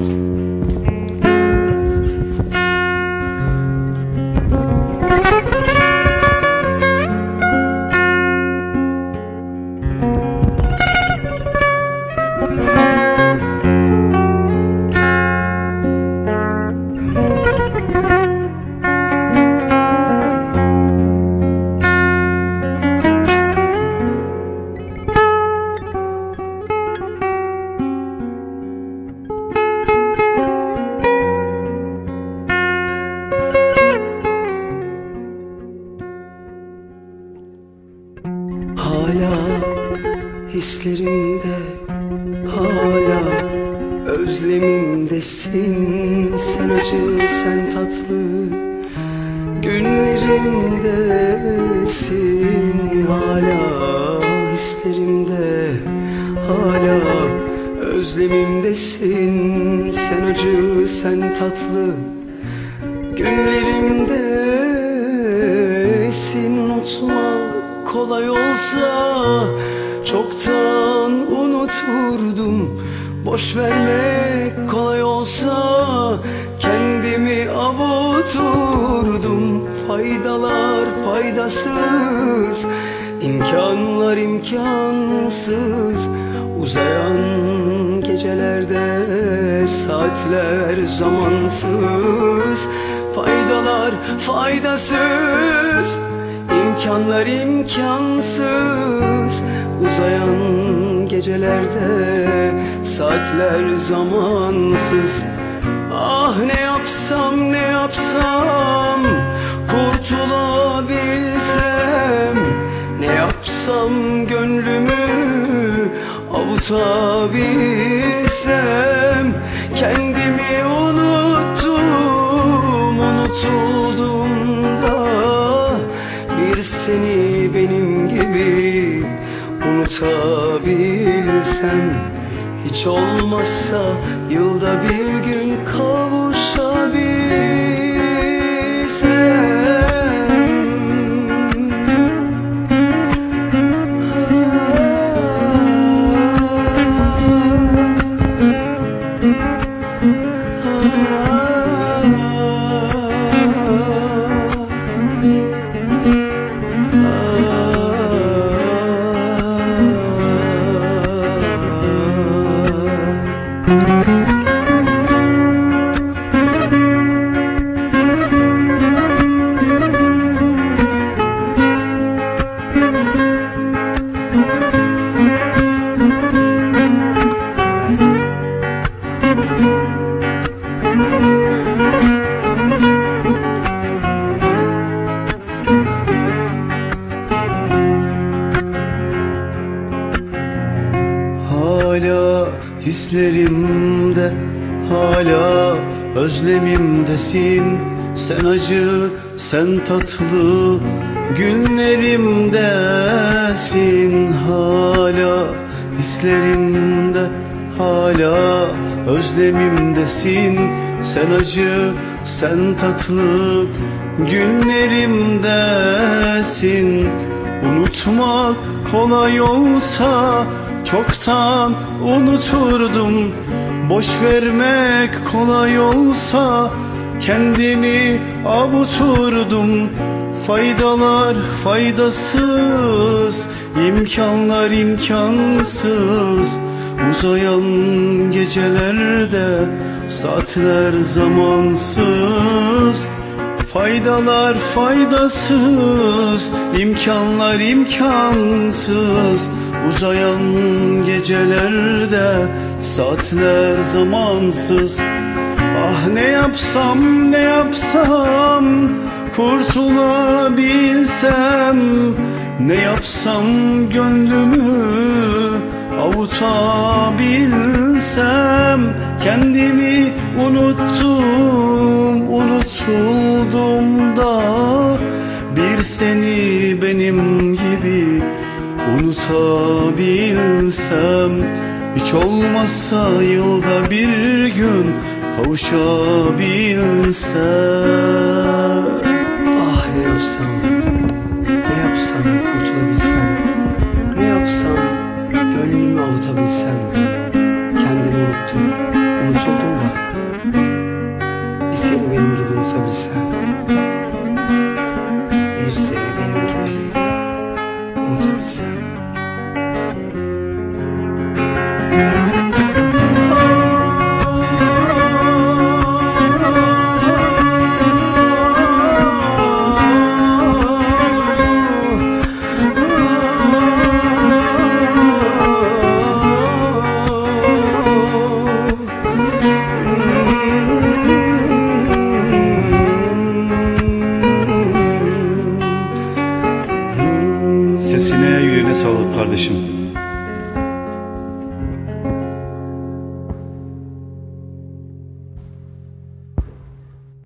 Hala hislerimde Hala özlemimdesin Sen acı sen tatlı Günlerimdesin Hala hislerimde Hala özlemimdesin Sen acı sen tatlı Günlerimdesin kolay olsa Çoktan unuturdum Boş vermek kolay olsa Kendimi avuturdum Faydalar faydasız imkanlar imkansız. Uzayan gecelerde saatler zamansız. Faydalar faydasız imkanlar imkansız. Uzayan gecelerde saatler zamansız. Ah ne yapsam ne yapsam kurtulabilsem. Ne yapsam gönlümü avutabilsem. Kendimi unuttum unutabilsem Hiç olmazsa yılda bir gün kavuşabilsem hislerimde Hala özlemimdesin. Sen acı, sen tatlı Günlerimdesin. Hala hislerimde Hala özlemimdesin. Sen acı, sen tatlı Günlerimdesin. Unutmak kolay olsa çoktan unuturdum. Boş vermek kolay olsa kendimi avuturdum. Faydalar faydasız, imkanlar imkansız. Uzayan gecelerde saatler zamansız. Faydalar faydasız, imkanlar imkansız Uzayan gecelerde saatler zamansız. Ah ne yapsam ne yapsam kurtulabilsem Ne yapsam gönlümü avutabilsem Kendimi unuttum, unutuldum da Bir seni unutabilsem Hiç olmazsa yılda bir gün kavuşabilsem. Ah ne yapsam, Sesine yüreğine sağlık kardeşim.